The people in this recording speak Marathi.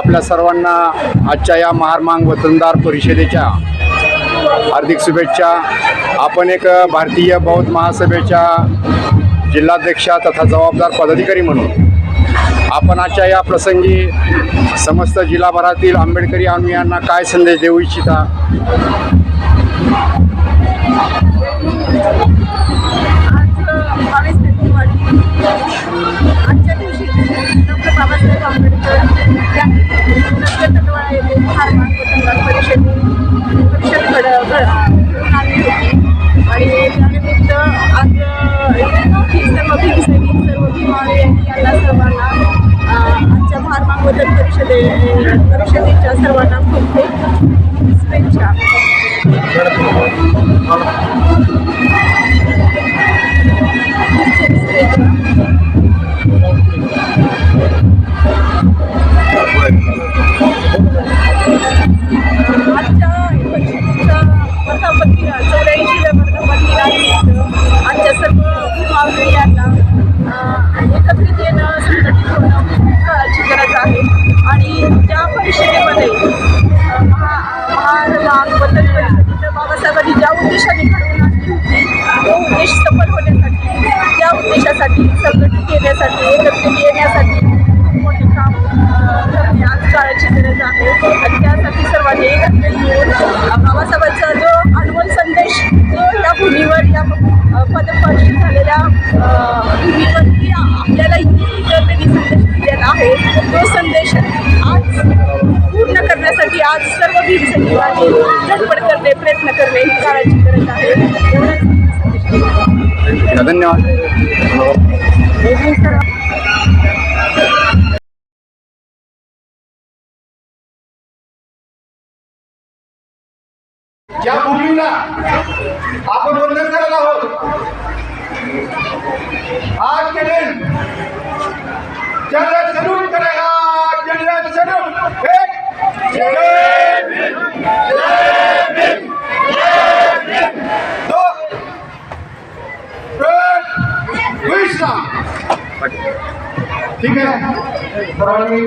आपल्या सर्वांना आजच्या या महारमांग वतनदार परिषदेच्या हार्दिक शुभेच्छा. आपण एक भारतीय बौद्ध महासभेच्या जिल्हाध्यक्षा तथा जबाबदार पदाधिकारी म्हणून आपण आजच्या या प्रसंगी समस्त जिल्हाभरातील आंबेडकरी अनुयायांना काय संदेश देऊ इच्छिता? होती आणि त्यानिमित्त आज ही सर्व भीमसैनिक सर्व भीमाळे यांना सर्वांना आजच्या महात्मा बदल परिषदे परिषदेच्या सर्वांना खूप खूप शुभेच्छा. आणि त्यासाठी सर्वांनी एकत्र येऊन बाबासाहेबांचा जो अनमोल संदेश जो या भूमीवर या पदपाशी झालेल्या भूमीवरती आपल्याला इतर त्यांनी संदेश दिलेला आहे. तो संदेश आज पूर्ण करण्यासाठी आज सर्व भीमसैनिकांनी धडपड करणे प्रयत्न करणे ही काळाची गरज आहे. धन्यवाद. या भूमीला आपण वंदन करत आहोत आज के दिन जल्द सलूट करेगा जल्द सलूट एक दो ठीक आहे सर्वांनी